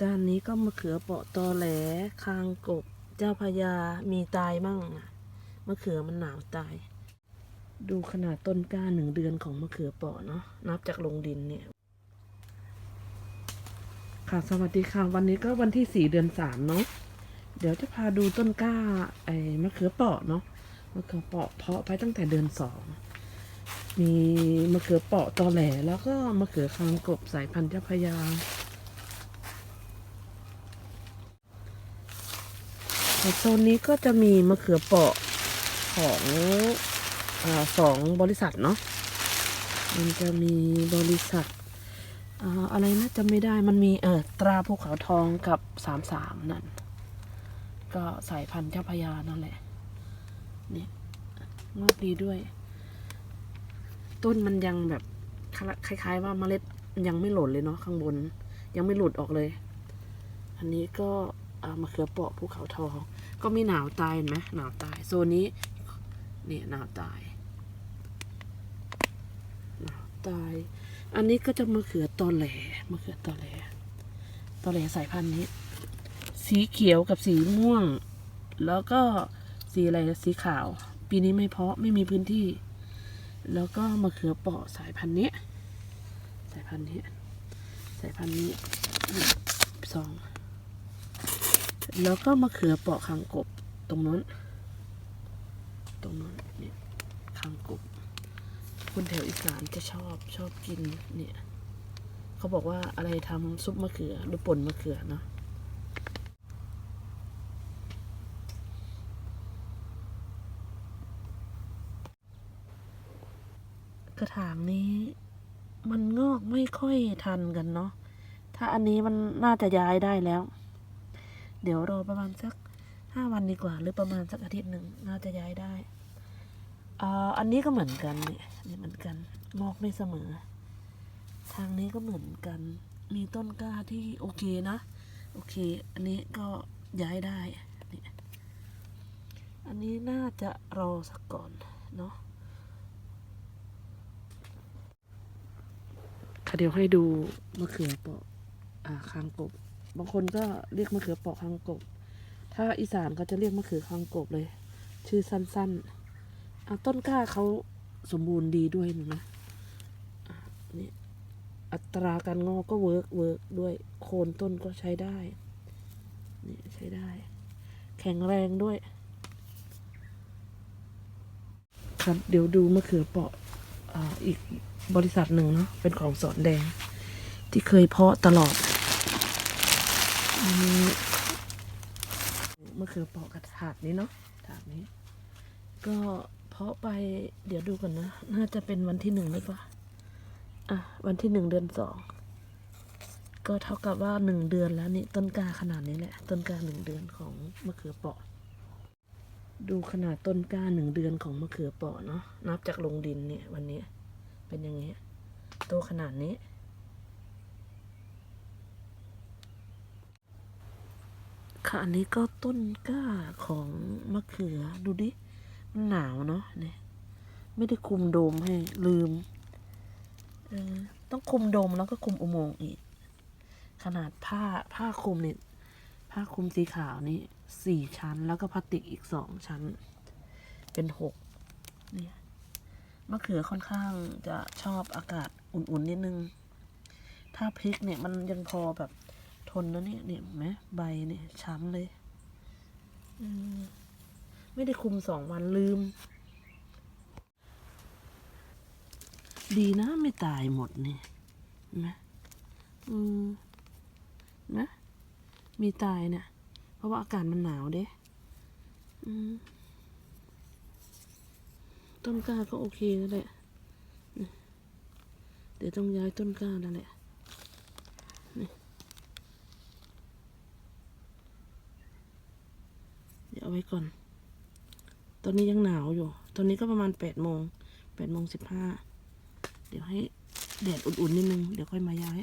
ด้านนี้ก็มะเขือเปาะตอแหล คางกบ เจ้าพญามีตายมั่งอะมะเขือมันหนาวตาย ดูขนาดต้นกล้าหนึ่งเดือนของมะเขือเปาะเนาะนับจากลงดินเนี่ยค่ะสวัสดีค่ะวันนี้ก็วันที่สี่เดือนสามเนาะเดี๋ยวจะพาดูต้นกล้าไอ้มะเขือเปาะเนาะมะเขือเปาะเพาะไปตั้งแต่เดือนสองมีมะเขือเปาะตอแหล แล้วก็มะเขือคางกบสายพันธุ์เจ้าพญาแต่ โซนนี้ก็จะมีมะเขือเปาะของอสองบริษัทเนาะ มันจะมีบริษัทออะไรนะจำไม่ได้มันมีเออตราภูเขาทองกับสามสามนั่น ก็สายพันธุ์เจ้าพญานั่นแหละเนี่ยงอกดีด้วย ต้นมันยังแบบคล้าย ๆ ว่าเมล็ดยังไม่หล่นเลยเนาะข้างบน ยังไม่หลุดออกเลย อันนี้ก็มะเขือเปราะภูเขาทอง ก็มีหนาวตายเห็นไหมหนาวตายโซนนี้เนี่ยหนาวตายหนาวตาย อันนี้ก็จะมะเขือตอแหลมะเขือตอแหลตอแหลสายพันธุ์นี้ สีเขียวกับสีม่วง แล้วก็สีอะไรสีขาว ปีนี้ไม่เพาะไม่มีพื้นที่ แล้วก็มะเขือเปาะสายพันธุ์นี้ สายพันธุ์นี้ สายพันธุ์นี้สอง แล้วก็มะเขือเปราะคางกบตรงนั้น ตรงนั้นเนี่ยคางกบ คนแถวอีสานจะชอบชอบกินเนี่ยเขาบอกว่าอะไรทำซุปมะเขือหรือป่นมะเขือเนาะกระถางนี้มันงอกไม่ค่อยทันกันเนาะถ้าอันนี้มันน่าจะย้ายได้แล้ว เดี๋ยวรอประมาณสักห้าวันดีกว่า หรือประมาณสักอาทิตย์หนึ่งน่าจะย้ายได้อ่าอันนี้ก็เหมือนกันเนี่ยนี่เหมือนกันงอกไม่เสมอ ทางนี้ก็เหมือนกัน มีต้นกล้าที่โอเคนะ โอเค อันนี้ก็ย้ายได้นี่อันนี้น่าจะรอสักก่อนเนาะค่ะเดี๋ยวให้ดูมะเขือเปาะอ่าคางกบ บางคนก็เรียกมะเขือเปราะคางกบ ถ้าอีสานเขาจะเรียกมะเขือคางกบเลย ชื่อสั้นๆอะต้นกล้าเขาสมบูรณ์ดีด้วยนะนี่อัตราการงอกก็เวิร์กเวิร์กด้วยโคนต้นก็ใช้ได้นี่ใช้ได้ แข็งแรงด้วย ครับเดี๋ยวดูมะเขือเปราะออีกบริษัทหนึ่งเนาะเป็นของสอนแดง ที่เคยเพาะตลอด อันนี้มะเขือเปาะกระถาดนี้เนาะถาดนี้ ก็เพาะไปเดี๋ยวดูก่อนนะ น่าจะเป็นวันที่หนึ่งหรือเปล่าอะ วันที่หนึ่งเดือนสองก็เท่ากับว่าหนึ่งเดือนแล้วนี่ต้นกาขนาดนี้แหละ ต้นกาหนึ่งเดือนของมะเขือเปาะ ดูขนาดต้นกาหนึ่งเดือนของมะเขือเปาะเนาะนับจากลงดินเนี่ยวันนี้เป็นอย่างนี้โตขนาดนี้ ค่ะอันนี้ก็ต้นก้าของมะเขือดูดิ มันหนาวเนาะเนี่ยไม่ได้คุมโดมให้ลืมเออต้องคุมโดมแล้วก็คุมอุโมงค์อีก ขนาดผ้าผ้าคลุมเนี่ยผ้าคลุมสีขาวนี่สี่ชั้น แล้วก็พลาสติกอีกสองชั้น เป็นหกเนี่ยมะเขือค่อนข้างจะชอบอากาศอุ่นๆนิดนึง ถ้าพริกเนี่ยมันยังพอแบบ ทนนะเนี่ยเนี่ยเห็นไหมใบเนี่ยช้ำเลยอืมไม่ได้คุมสองวันลืม ดีนะไม่ตายหมดนี่เห็นไหมอืมนะ มีตายเนี่ยเพราะว่าอากาศมันหนาวเด้อืมต้นกล้าก็โอเคแล้วแหละนี่เดี๋ยวต้องย้ายต้นกล้าแล้วแหละนี่เดี๋ยวเอา ไว้ก่อน ตอนนี้ยังหนาวอยู่ ตอนนี้ก็ประมาณแปดโมงแปดโมงสิบห้า เดี๋ยวให้แดดอุ่นๆนิดนึง เดี๋ยวค่อยมาย้าย